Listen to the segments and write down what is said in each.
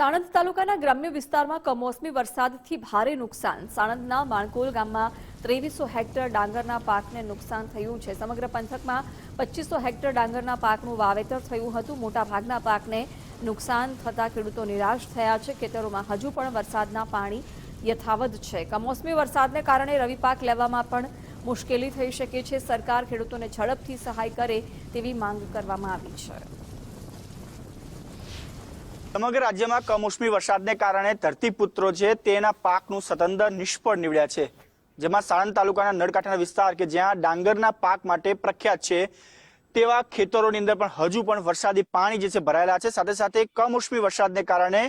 સાણંદ તાલુકાના ગ્રામ્ય વિસ્તારમાં કમોસમી વરસાદથી ભારે નુકસાન. સાણંદના માણકોલ ગામમાં ત્રેવીસો હેક્ટર ડાંગરના પાકને નુકસાન થયું છે. સમગ્ર પંથકમાં પચીસો હેક્ટર ડાંગરના પાકનું વાવેતર થયું હતું. મોટાભાગના પાકને નુકસાન થતાં ખેડૂતો નિરાશ થયા છે. ખેતરોમાં હજુ પણ વરસાદના પાણી યથાવત છે. કમોસમી વરસાદને કારણે રવિ પાક લેવામાં પણ મુશ્કેલી થઈ શકે છે. સરકાર ખેડૂતોને ઝડપથી સહાય કરે તેવી માંગ કરવામાં આવી છે. સમગ્ર રાજ્યમાં કમોસમી વરસાદને કારણે ધરતીપુત્રો છે તેના પાકનું સતંદર નિષ્ફળ નીવડ્યા છે. જેમાં સાણંદ તાલુકાના નળકાંઠાના વિસ્તાર કે જ્યાં ડાંગરના પાક માટે પ્રખ્યાત છે, તેવા ખેતરોની અંદર પણ હજુ પણ વરસાદી પાણી જે છે ભરાયેલા છે. સાથે સાથે કમોસમી વરસાદને કારણે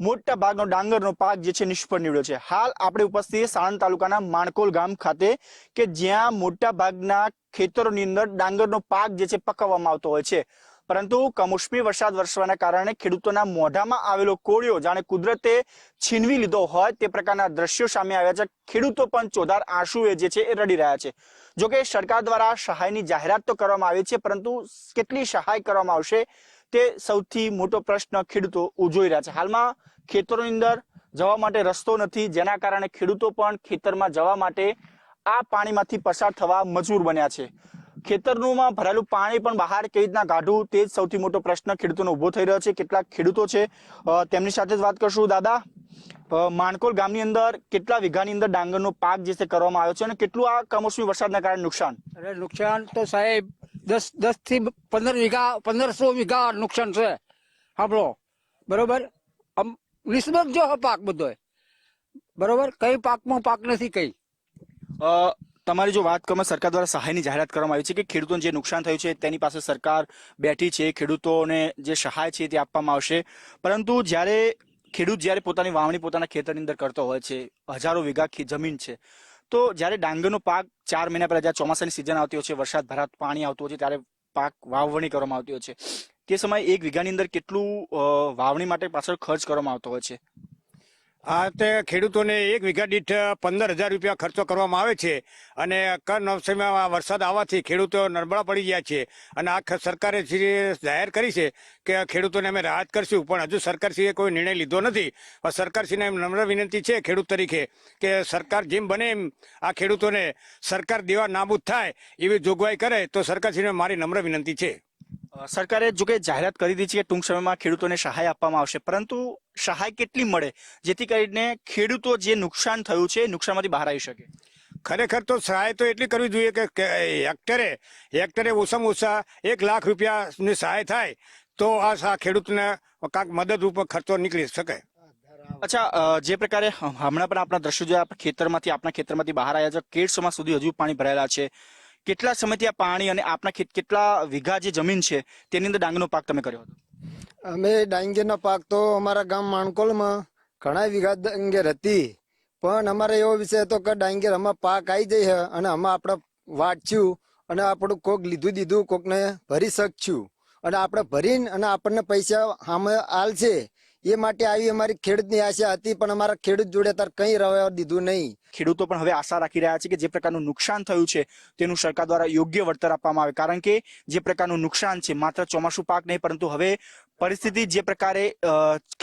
મોટા ભાગનો ડાંગરનો પાક જે છે નિષ્ફળ નીવડ્યો છે. હાલ આપણે ઉપસ્થિત સાણંદ તાલુકાના માણકોલ ગામ ખાતે કે જ્યાં મોટા ભાગના ખેતરોની અંદર ડાંગરનો પાક જે છે પકવવામાં આવતો હોય છે. પરંતુ કમોસમી વરસાદ વરસવાના કારણે ખેડૂતોના મોઢામાં આવેલો કોળિયો જાણે કુદરતે છીનવી લીધો હોય તે પ્રકારના દ્રશ્યો સામે આવ્યા છે. ખેડૂતો પણ ચોધાર આંસુએ જે છે એ રડી રહ્યા છે. જોકે સરકાર દ્વારા સહાયની જાહેરાત તો કરવામાં આવી છે, પરંતુ કેટલી સહાય કરવામાં આવશે તે સૌથી મોટો પ્રશ્ન ખેડૂતો ઉજોઈ રહ્યા છે. હાલમાં ખેતરોની અંદર જવા માટે રસ્તો નથી, જેના કારણે ખેડૂતો પણ ખેતરમાં જવા માટે આ પાણીમાંથી પસાર થવા મજબૂર બન્યા છે. ખેતરનું ભરાયેલું પાણી પણ બહાર કેવી રીતના કાઢવું તે જ સૌથી મોટો પ્રશ્ન ખેડૂતોનો ઊભો થઈ રહ્યો છે. કેટલાક ખેડૂતો છે? તેમની સાથે જ વાત કરશું દાદા. માણકોલ ગામની અંદર કેટલા વીઘાની અંદર ડાંગરનો પાક જે છે કરવામાં આવ્યો છે અને કેટલું આ કમોસમી વરસાદના કારણે નુકસાન? અરે નુકસાન તો સાહેબ દસ દસથી પંદર વીઘા પંદરસો વીઘા નુકસાન છે આપણો. બરોબર? આમ નિસ્બત જો પાક બધો. બરોબર? કઈ પાકમાં પાક નથી કઈ? અ, તમારી જો વાત કરવામાં સરકાર દ્વારા સહાયની જાહેરાત કરવામાં આવી છે કે ખેડૂતોને જે નુકસાન થયું છે, તેની પાસે સરકાર બેઠી છે, ખેડૂતોને જે સહાય છે તે આપવામાં આવશે. પરંતુ જ્યારે ખેડૂત જ્યારે પોતાની વાવણી પોતાના ખેતરની અંદર કરતો હોય છે, હજારો વીઘા જમીન છે, તો જ્યારે ડાંગરનો પાક ચાર મહિના પહેલા જ્યારે ચોમાસાની સિઝન આવતી હોય છે, વરસાદ, ભરાત, પાણી આવતું હોય છે, ત્યારે પાક વાવણી કરવામાં આવતી હોય છે. તે સમયે એક વીઘાની અંદર કેટલું વાવણી માટે પાછળ ખર્ચ કરવામાં આવતો હોય છે? આ તે ખેડૂતોને એક વીઘા દીઠ પંદર હજાર રૂપિયા ખર્ચો કરવામાં આવે છે અને કમોસમીમાં વરસાદ આવવાથી ખેડૂતો નરબળા પડી ગયા છે. અને આ સરકારે જાહેર કરી છે કે ખેડૂતોને અમે રાહત કરશું, પણ હજુ સરકારશ્રીએ કોઈ નિર્ણય લીધો નથી. પણ સરકારશ્રીને એમ નમ્ર વિનંતી છે ખેડૂત તરીકે કે સરકાર જેમ બને એમ આ ખેડૂતોને સરકાર દેવા નાબૂદ થાય એવી જોગવાઈ કરે તો સરકારશ્રીને મારી નમ્ર વિનંતી છે. સરકારે જો કે જાહેરાત કરી દીધી છે કે ટૂંક સમયમાં ખેડૂતોને સહાય આપવામાં આવશે પરંતુ સહાય કેટલી મળે? જેથી કરીને ખેડૂતો જે નુકસાન થયું છે નુકસાનમાંથી બહાર આવી શકે. ખરેખર તો સહાય તો એટલી કરવી જોઈએ કે હેક્ટરે હેક્ટરે ઓછામાં ઓછા એક લાખ રૂપિયાની સહાય થાય તો આ ખેડૂતને કાંક મદદરૂપ ખર્ચો નીકળી શકે. અચ્છા જે પ્રકારે હમણાં પણ આપણા દ્રશ્યો જે ખેતરમાંથી આપણા ખેતરમાંથી બહાર આવ્યા છે કેળસોમાં સુધી હજુ પાણી ભરાયેલા છે. કેટલા સમયથી આ પાણી અને આપના કેટલા વીઘા જે જમીન છે, તેની અંદર ડાંગરનો પાક તમે કર્યો હતો? અમે ડાંગરનો પાક તો અમારા ગામ માણકોલમાં ઘણા વીઘા ડાંગેર હતી પણ અમારે એવો વિષય હતો કે ડાંગેર આમાં પાક આવી જાય છે અને આમાં આપણે વાંચ્યું અને આપણું કોક લીધું દીધું કોકને ભરી શકશું. અને આપણે ભરીને અને આપણને પૈસા સામે આલશે એ માટે આવી અમારી ખેડૂતની આશા હતી, પણ અમારા ખેડૂત જોડે તાર કંઈ રહેવા દીધું નહીં. ખેડૂતો પણ હવે આશા રાખી રહ્યા છે કે જે પ્રકારનું નુકસાન થયું છે, તેનું સરકાર દ્વારા યોગ્ય વળતર આપવામાં આવે. કારણ કે જે પ્રકારનું નુકસાન છે, માત્ર ચોમાસું પાક નહીં, પરંતુ હવે પરિસ્થિતિ જે પ્રકારે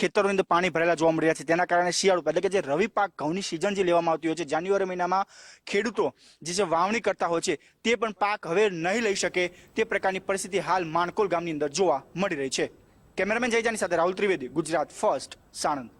ખેતરોની અંદર પાણી ભરેલા જોવા મળી રહ્યા છે, તેના કારણે શિયાળુ એટલે કે જે રવિ પાક, ઘઉંની સિઝન જે લેવામાં આવતી હોય છે, જાન્યુઆરી મહિનામાં ખેડૂતો જે છે વાવણી કરતા હોય છે, તે પણ પાક હવે નહીં લઈ શકે, તે પ્રકારની પરિસ્થિતિ હાલ માણકોલ ગામની અંદર જોવા મળી રહી છે. કેમેરામેન જયજાની સાથે રાહુલ ત્રિવેદી ગુજરાત ફર્સ્ટ સાણંદ.